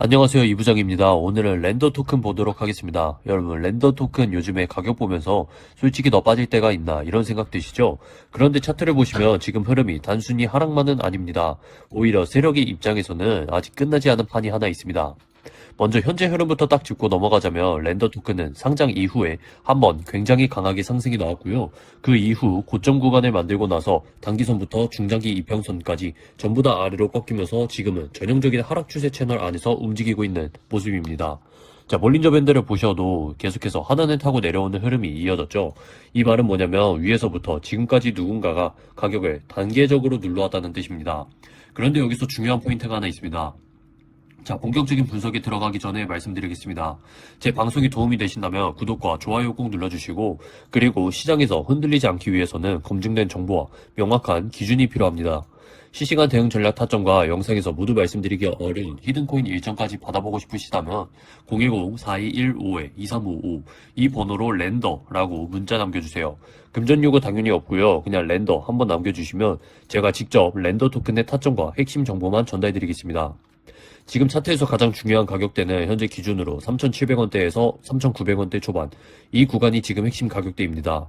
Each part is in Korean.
안녕하세요 이부장입니다. 오늘은 렌더 토큰 보도록 하겠습니다. 여러분 렌더 토큰 요즘에 가격 보면서 솔직히 더 빠질 때가 있나 이런 생각 드시죠? 그런데 차트를 보시면 지금 흐름이 단순히 하락만은 아닙니다. 오히려 세력의 입장에서는 아직 끝나지 않은 판이 하나 있습니다. 먼저 현재 흐름부터 딱 짚고 넘어가자면 렌더 토큰은 상장 이후에 한번 굉장히 강하게 상승이 나왔고요. 그 이후 고점 구간을 만들고 나서 단기선부터 중장기 이평선까지 전부 다 아래로 꺾이면서 지금은 전형적인 하락 추세 채널 안에서 움직이고 있는 모습입니다. 자, 볼린저 밴드를 보셔도 계속해서 하단을 타고 내려오는 흐름이 이어졌죠. 이 말은 뭐냐면 위에서부터 지금까지 누군가가 가격을 단계적으로 눌러왔다는 뜻입니다. 그런데 여기서 중요한 포인트가 하나 있습니다. 자, 본격적인 분석에 들어가기 전에 말씀드리겠습니다. 제 방송이 도움이 되신다면 구독과 좋아요 꼭 눌러주시고, 그리고 시장에서 흔들리지 않기 위해서는 검증된 정보와 명확한 기준이 필요합니다. 실시간 대응 전략 타점과 영상에서 모두 말씀드리기 어려운 히든코인 일정까지 받아보고 싶으시다면 010-4215-2355 이 번호로 랜더라고 문자 남겨주세요. 금전 요구 당연히 없고요. 그냥 랜더 한번 남겨주시면 제가 직접 랜더 토큰의 타점과 핵심 정보만 전달드리겠습니다. 지금 차트에서 가장 중요한 가격대는 현재 기준으로 3,700원대에서 3,900원대 초반. 이 구간이 지금 핵심 가격대입니다.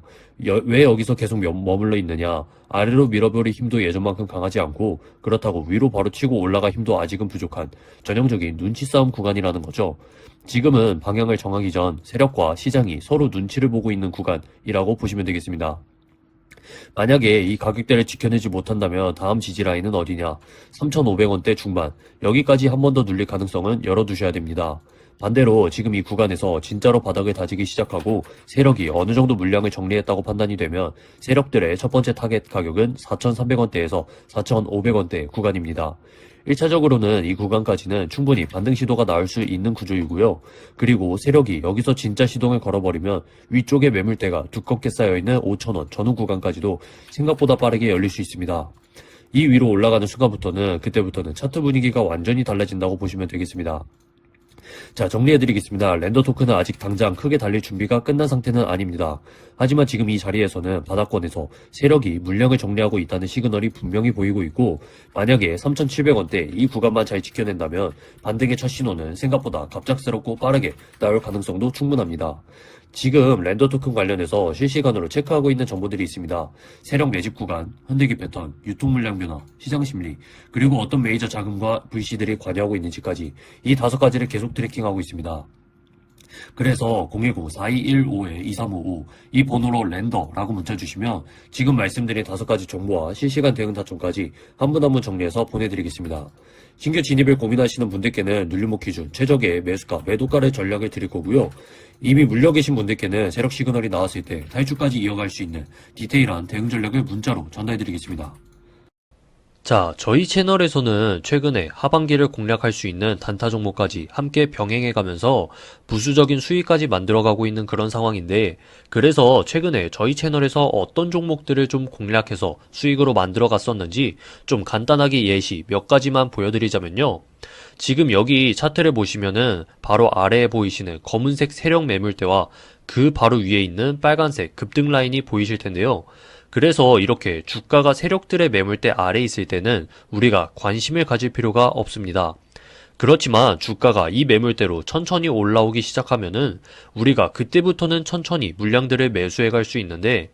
여- 왜 여기서 계속 머- 머물러 있느냐? 아래로 밀어버릴 힘도 예전만큼 강하지 않고 그렇다고 위로 바로 치고 올라갈 힘도 아직은 부족한 전형적인 눈치 싸움 구간이라는 거죠. 지금은 방향을 정하기 전 세력과 시장이 서로 눈치를 보고 있는 구간이라고 보시면 되겠습니다. 만약에 이 가격대를 지켜내지 못한다면 다음 지지라인은 어디냐? 3,500원대 중반. 여기까지 한 번 더 눌릴 가능성은 열어두셔야 됩니다. 반대로 지금 이 구간에서 진짜로 바닥을 다지기 시작하고 세력이 어느 정도 물량을 정리했다고 판단이 되면 세력들의 첫 번째 타겟 가격은 4,300원대에서 4,500원대 구간입니다. 1차적으로는 이 구간까지는 충분히 반등 시도가 나올 수 있는 구조이고요. 그리고 세력이 여기서 진짜 시동을 걸어버리면 위쪽에 매물대가 두껍게 쌓여있는 5천원 전후 구간까지도 생각보다 빠르게 열릴 수 있습니다. 이 위로 올라가는 순간부터는 그때부터는 차트 분위기가 완전히 달라진다고 보시면 되겠습니다. 자, 정리해드리겠습니다. 렌더 토큰은 아직 당장 크게 달릴 준비가 끝난 상태는 아닙니다. 하지만 지금 이 자리에서는 바닥권에서 세력이 물량을 정리하고 있다는 시그널이 분명히 보이고 있고, 만약에 3,700원대 이 구간만 잘 지켜낸다면 반등의 첫 신호는 생각보다 갑작스럽고 빠르게 나올 가능성도 충분합니다. 지금 렌더 토큰 관련해서 실시간으로 체크하고 있는 정보들이 있습니다. 세력 매집 구간, 흔들기 패턴, 유통 물량 변화, 시장 심리, 그리고 어떤 메이저 자금과 VC들이 관여하고 있는지까지 이 다섯 가지를 계속 트래킹하고 있습니다. 그래서 010-4215-2355 이 번호로 랜더라고 문자 주시면 지금 말씀드린 다섯 가지 정보와 실시간 대응 타점까지 한 분 한 분 정리해서 보내드리겠습니다. 신규 진입을 고민하시는 분들께는 눌림목 기준, 최적의 매수가, 매도가를 전략을 드릴 거고요. 이미 물려 계신 분들께는 세력 시그널이 나왔을 때 탈출까지 이어갈 수 있는 디테일한 대응 전략을 문자로 전달해 드리겠습니다. 자, 저희 채널에서는 최근에 하반기를 공략할 수 있는 단타 종목까지 함께 병행해 가면서 부수적인 수익까지 만들어 가고 있는 그런 상황인데, 그래서 최근에 저희 채널에서 어떤 종목들을 좀 공략해서 수익으로 만들어 갔었는지 좀 간단하게 예시 몇 가지만 보여드리자면요. 지금 여기 차트를 보시면은 바로 아래에 보이시는 검은색 세력 매물대와 그 바로 위에 있는 빨간색 급등 라인이 보이실 텐데요. 그래서 이렇게 주가가 세력들의 매물대 아래에 있을 때는 우리가 관심을 가질 필요가 없습니다. 그렇지만 주가가 이 매물대로 천천히 올라오기 시작하면은 우리가 그때부터는 천천히 물량들을 매수해 갈 수 있는데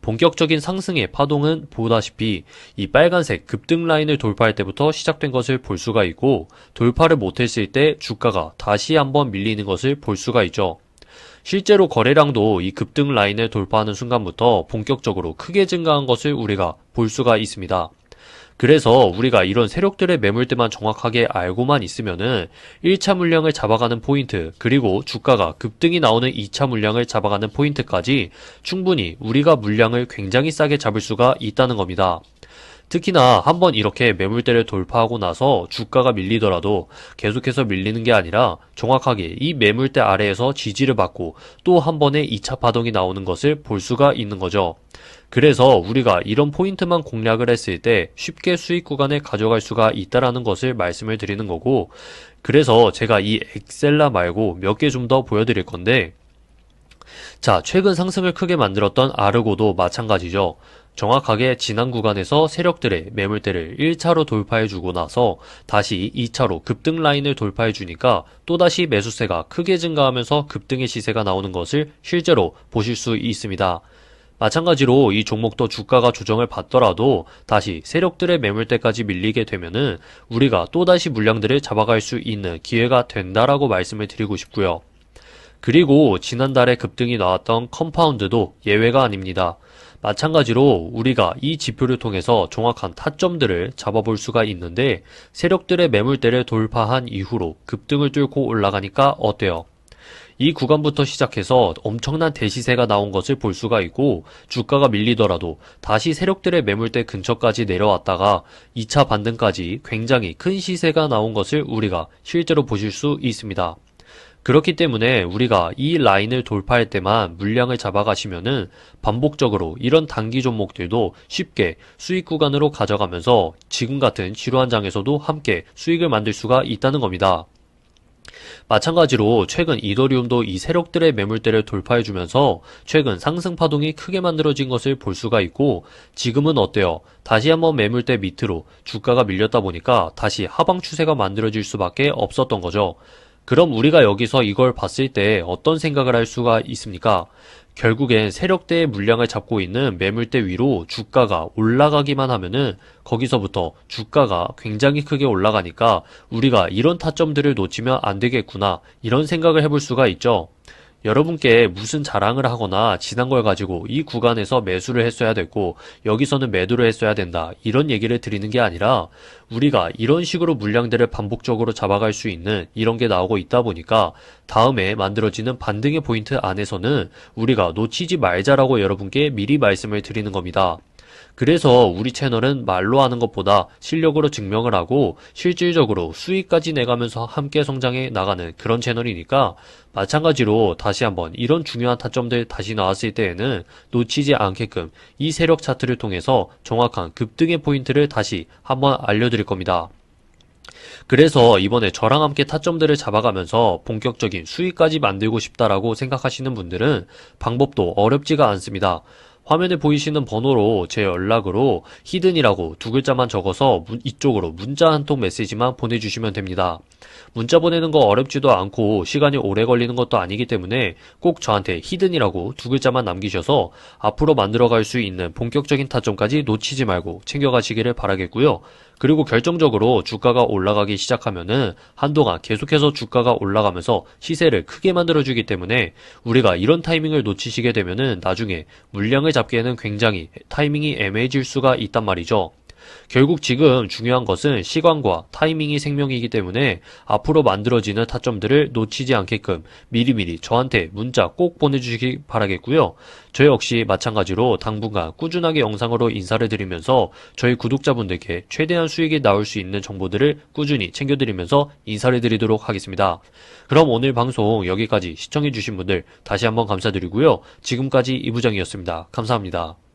본격적인 상승의 파동은 보다시피 이 빨간색 급등 라인을 돌파할 때부터 시작된 것을 볼 수가 있고 돌파를 못했을 때 주가가 다시 한번 밀리는 것을 볼 수가 있죠. 실제로 거래량도 이 급등 라인을 돌파하는 순간부터 본격적으로 크게 증가한 것을 우리가 볼 수가 있습니다. 그래서 우리가 이런 세력들의 매물대만 정확하게 알고만 있으면은 1차 물량을 잡아가는 포인트, 그리고 주가가 급등이 나오는 2차 물량을 잡아가는 포인트까지 충분히 우리가 물량을 굉장히 싸게 잡을 수가 있다는 겁니다. 특히나 한번 이렇게 매물대를 돌파하고 나서 주가가 밀리더라도 계속해서 밀리는 게 아니라 정확하게 이 매물대 아래에서 지지를 받고 또 한 번의 2차 파동이 나오는 것을 볼 수가 있는 거죠. 그래서 우리가 이런 포인트만 공략을 했을 때 쉽게 수익 구간에 가져갈 수가 있다라는 것을 말씀을 드리는 거고 그래서 제가 이 엑셀라 말고 몇 개 좀 더 보여드릴 건데 자, 최근 상승을 크게 만들었던 아르고도 마찬가지죠. 정확하게 지난 구간에서 세력들의 매물대를 1차로 돌파해주고 나서 다시 2차로 급등 라인을 돌파해주니까 또다시 매수세가 크게 증가하면서 급등의 시세가 나오는 것을 실제로 보실 수 있습니다. 마찬가지로 이 종목도 주가가 조정을 받더라도 다시 세력들의 매물대까지 밀리게 되면은 우리가 또다시 물량들을 잡아갈 수 있는 기회가 된다라고 말씀을 드리고 싶고요. 그리고 지난달에 급등이 나왔던 컴파운드도 예외가 아닙니다. 마찬가지로 우리가 이 지표를 통해서 정확한 타점들을 잡아볼 수가 있는데 세력들의 매물대를 돌파한 이후로 급등을 뚫고 올라가니까 어때요? 이 구간부터 시작해서 엄청난 대시세가 나온 것을 볼 수가 있고 주가가 밀리더라도 다시 세력들의 매물대 근처까지 내려왔다가 2차 반등까지 굉장히 큰 시세가 나온 것을 우리가 실제로 보실 수 있습니다. 그렇기 때문에 우리가 이 라인을 돌파할 때만 물량을 잡아가시면은 반복적으로 이런 단기 종목들도 쉽게 수익 구간으로 가져가면서 지금 같은 지루한 장에서도 함께 수익을 만들 수가 있다는 겁니다. 마찬가지로 최근 이더리움도 이 세력들의 매물대를 돌파해주면서 최근 상승 파동이 크게 만들어진 것을 볼 수가 있고 지금은 어때요? 다시 한번 매물대 밑으로 주가가 밀렸다 보니까 다시 하방 추세가 만들어질 수밖에 없었던 거죠. 그럼 우리가 여기서 이걸 봤을 때 어떤 생각을 할 수가 있습니까? 결국엔 세력대의 물량을 잡고 있는 매물대 위로 주가가 올라가기만 하면은 거기서부터 주가가 굉장히 크게 올라가니까 우리가 이런 타점들을 놓치면 안 되겠구나 이런 생각을 해볼 수가 있죠. 여러분께 무슨 자랑을 하거나 지난 걸 가지고 이 구간에서 매수를 했어야 됐고 여기서는 매도를 했어야 된다 이런 얘기를 드리는 게 아니라 우리가 이런 식으로 물량들을 반복적으로 잡아갈 수 있는 이런 게 나오고 있다 보니까 다음에 만들어지는 반등의 포인트 안에서는 우리가 놓치지 말자라고 여러분께 미리 말씀을 드리는 겁니다. 그래서 우리 채널은 말로 하는 것보다 실력으로 증명을 하고 실질적으로 수익까지 내가면서 함께 성장해 나가는 그런 채널이니까 마찬가지로 다시 한번 이런 중요한 타점들 다시 나왔을 때에는 놓치지 않게끔 이 세력 차트를 통해서 정확한 급등의 포인트를 다시 한번 알려드릴 겁니다. 그래서 이번에 저랑 함께 타점들을 잡아가면서 본격적인 수익까지 만들고 싶다라고 생각하시는 분들은 방법도 어렵지가 않습니다. 화면에 보이시는 번호로 제 연락으로 히든이라고 두 글자만 적어서 문- 이쪽으로 문자 한 통 메시지만 보내주시면 됩니다. 문자 보내는 거 어렵지도 않고 시간이 오래 걸리는 것도 아니기 때문에 꼭 저한테 히든이라고 두 글자만 남기셔서 앞으로 만들어갈 수 있는 본격적인 타점까지 놓치지 말고 챙겨가시기를 바라겠고요. 그리고 결정적으로 주가가 올라가기 시작하면은 한동안 계속해서 주가가 올라가면서 시세를 크게 만들어주기 때문에 우리가 이런 타이밍을 놓치시게 되면은 나중에 물량을 잡기에는 굉장히 타이밍이 애매해질 수가 있단 말이죠. 결국 지금 중요한 것은 시간과 타이밍이 생명이기 때문에 앞으로 만들어지는 타점들을 놓치지 않게끔 미리미리 저한테 문자 꼭 보내주시기 바라겠고요. 저 역시 마찬가지로 당분간 꾸준하게 영상으로 인사를 드리면서 저희 구독자분들께 최대한 수익이 나올 수 있는 정보들을 꾸준히 챙겨드리면서 인사를 드리도록 하겠습니다. 그럼 오늘 방송 여기까지 시청해주신 분들 다시 한번 감사드리고요. 지금까지 이부장이었습니다. 감사합니다.